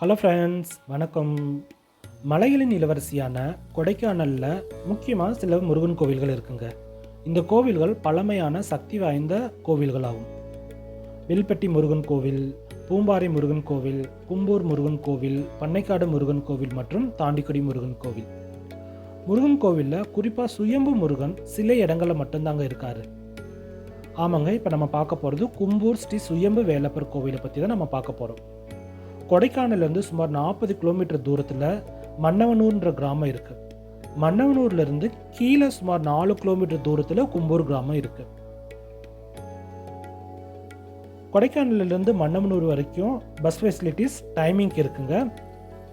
Hello friends வணக்கம். மலைகளின் இளவரசியான கொடைக்கானலில் முக்கியமாக சில முருகன் கோவில்கள் இருக்குங்க. இந்த கோவில்கள் பழமையான சக்தி வாய்ந்த கோவில்களாகும். வில்பட்டி முருகன் கோவில் பூம்பாறை முருகன் கோவில் கும்பூர் முருகன் கோவில் பண்ணைக்காடு முருகன் கோவில் மற்றும் தாண்டிக்குடி முருகன் கோவில். முருகன் கோவிலில் குறிப்பாக சுயம்பு முருகன் சில இடங்களில் மட்டும்தாங்க இருக்காரு. ஆமாங்க இப்போ நம்ம பார்க்க போகிறது கும்பூர் ஸ்ரீ சுயம்பு வேலப்பர் கோவிலை பற்றி தான் நம்ம பார்க்க போகிறோம் கொடைக்கானல்லேருந்து சுமார் நாற்பது கிலோமீட்டர் தூரத்தில் மன்னவனூர்ன்ற கிராமம் இருக்குது மன்னவனூர்லேருந்து கீழே சுமார் நாலு கிலோமீட்டர் தூரத்தில் கும்பூர் கிராமம் இருக்குது கொடைக்கானல்லேருந்து மன்னவனூர் வரைக்கும் பஸ் ஃபெசிலிட்டிஸ் டைமிங் இருக்குங்க.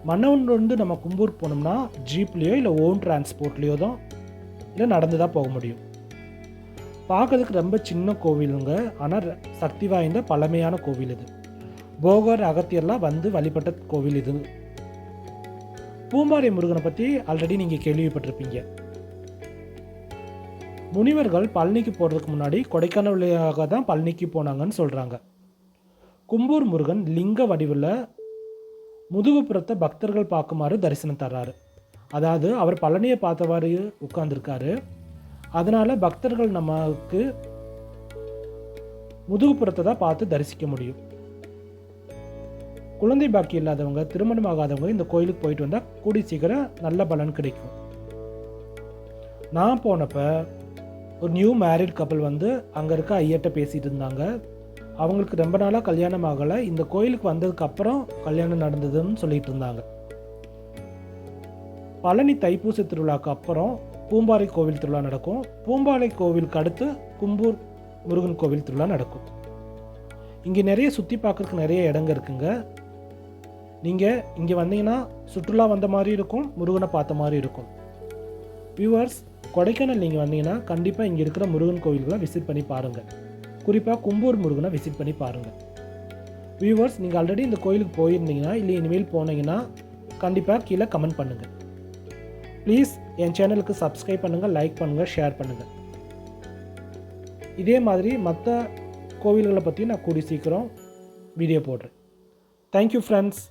மன்னவனூர்லேருந்து நம்ம கும்பூர் போனோம்னா ஜீப்லேயோ இல்லை ஓன் டிரான்ஸ்போர்ட்லேயோ தான் இல்லை நடந்து தான் போக முடியும். பார்க்கறதுக்கு ரொம்ப சின்ன கோவிலுங்க. ஆனால் சக்தி வாய்ந்த பழமையான கோவில் இது. போகர் அகத்தியர்லாம் வந்து வழிபட்ட கோவில் இது. பூம்பாறை முருகனை பற்றி ஆல்ரெடி நீங்கள் கேள்விப்பட்டிருப்பீங்க. முனிவர்கள் பழனிக்கு போகிறதுக்கு முன்னாடி கொடைக்கானல் வழியாக தான் பழனிக்கு போனாங்கன்னு சொல்கிறாங்க கும்பூர் முருகன் லிங்க வடிவில் முதுகுப்புறத்தை பக்தர்கள் பார்க்குமாறு தரிசனம் தர்றாரு. அதாவது அவர் பழனியை பார்த்தவாறு உட்கார்ந்துருக்காரு. அதனால் பக்தர்கள் நமக்கு முதுகுப்புறத்தை தான் பார்த்து தரிசிக்க முடியும். குழந்தை பாக்கி இல்லாதவங்க திருமணம் ஆகாதவங்க இந்த கோயிலுக்கு போயிட்டு வந்தால் கூடி சீக்கிரம் நல்ல பலன் கிடைக்கும். நான் போனப்ப ஒரு நியூ மேரிட் கப்பல் வந்து அங்கே இருக்க ஐயர்கிட்ட பேசிகிட்டு இருந்தாங்க. அவங்களுக்கு ரொம்ப நாளாக கல்யாணம் ஆகலை. இந்த கோயிலுக்கு வந்ததுக்கப்புறம் கல்யாணம் நடந்ததுன்னு சொல்லிட்டு இருந்தாங்க. பழனி தைப்பூச திருவிழாக்கு அப்புறம் பூம்பாறை கோவில் திருவிழா நடக்கும். பூம்பாறை கோவிலுக்கு அடுத்து கும்பூர் முருகன் கோவில் திருவிழா நடக்கும். இங்கே நிறைய சுற்றி பார்க்கறதுக்கு நிறைய இடங்க இருக்குங்க. நீங்கள் இங்கே வந்தீங்கன்னா சுற்றுலா வந்த மாதிரி இருக்கும் முருகனை பார்த்த மாதிரி இருக்கும். வியூவர்ஸ் கொடைக்கானல் நீங்கள் வந்தீங்கன்னா கண்டிப்பாக இங்கே இருக்கிற முருகன் கோவில்களை விசிட் பண்ணி பாருங்கள் குறிப்பாக கும்பூர் முருகனை விசிட் பண்ணி பாருங்கள் வியூவர்ஸ் நீங்கள் ஆல்ரெடி இந்த கோயிலுக்கு போயிருந்தீங்கன்னா இல்லை இனிமேல் போனீங்கன்னா கண்டிப்பாக கீழே கமெண்ட் பண்ணுங்கள் ப்ளீஸ் என் சேனலுக்கு சப்ஸ்கிரைப் பண்ணுங்கள் லைக் பண்ணுங்கள் ஷேர் பண்ணுங்கள் இதே மாதிரி மற்ற கோவில்களை பற்றி நான் கூடி சீக்கிரம் வீடியோ போடுறேன். Thank you friends